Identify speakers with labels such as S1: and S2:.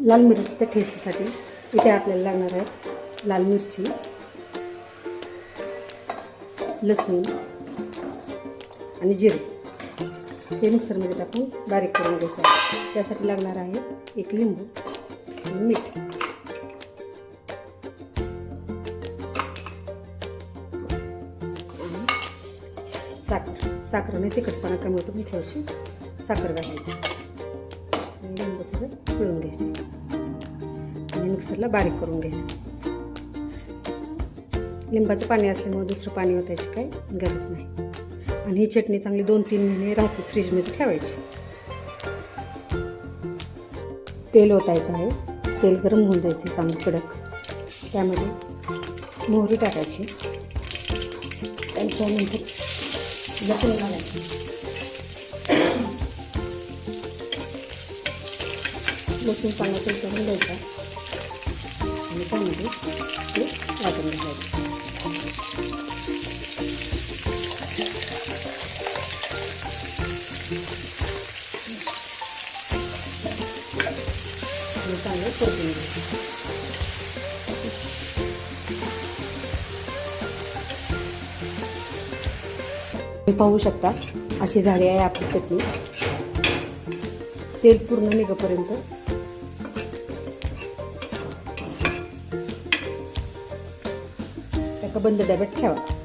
S1: लाल मिरचीच्या ठेचासाठी इथे आपल्याला लागणार आहेत लाल मिरची लसूण आणि जिरे. हे मिक्सरमध्ये टाकून बारीक करून घ्यायचं आहे. त्यासाठी लागणार आहे एक लिंबू आणि मीठ. साखर. साखरेने तिखटपणा कमी होतो मी थोडीशी साखर घालायची. लिंबू सगळं पिळून घ्यायचं. आणि मिक्सरला बारीक करून घ्यायचं. लिंबाचं पाणी असल्यामुळे दुसरं पाणी ओतायची काही गरज नाही. आणि ही चटणी चांगली दोन तीन महिने राहते फ्रीजमध्ये ठेवायची. तेल ओतायचं आहे. तेल गरम होऊन द्यायचे चांगलं कडक. त्यामध्ये मोहरी टाकायची. त्याच्यानंतर लसूण घालायची. लसूण चांगला तेल करून द्यायचा आणि त्यामध्ये ते वाटून घालायचं. चांगलं परतून घ्यायचं. पाहू शकता अशी झाडी आहे आपली चटणी. तेल पूर्ण निघेपर्यंत एका बंद डब्यात ठेवा.